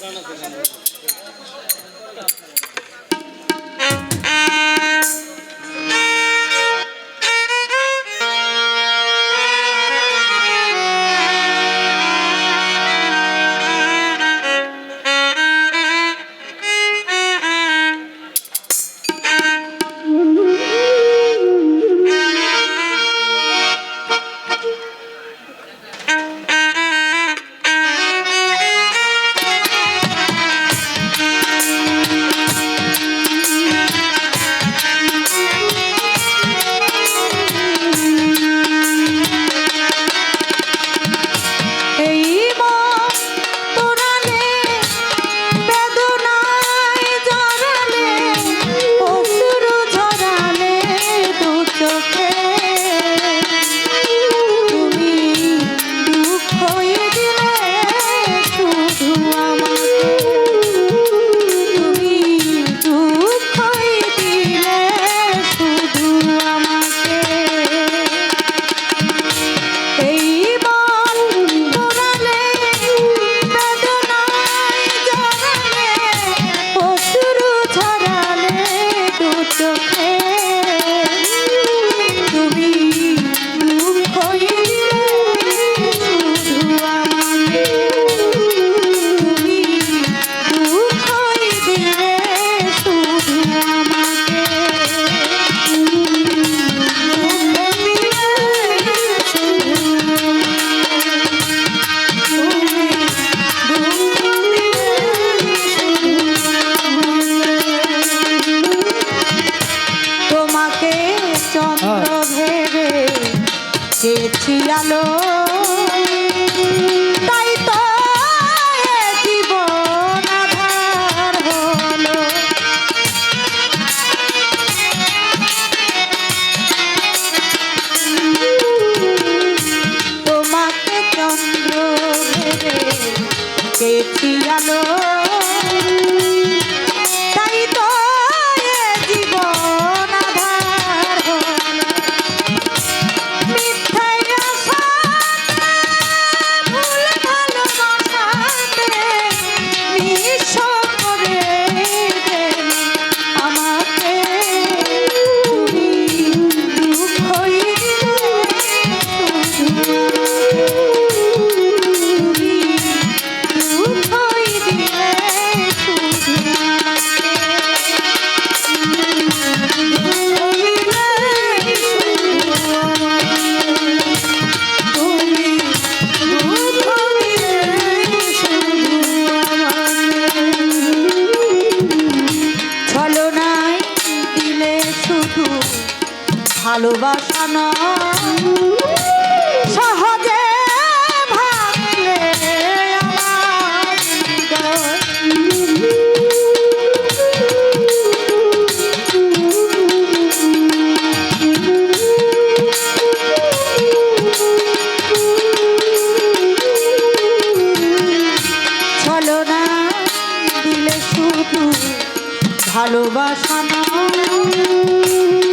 何だ? দেখেছি আলো। তাই তো জীবন আধার হলো। তোমাকে চন্দ্র ভেবে দেখেছি আলো। ভালোবাসা না সহজে ভাঙলে আমার হৃদয়। চলো না দিলে শুধু ভালোবাসা না সহ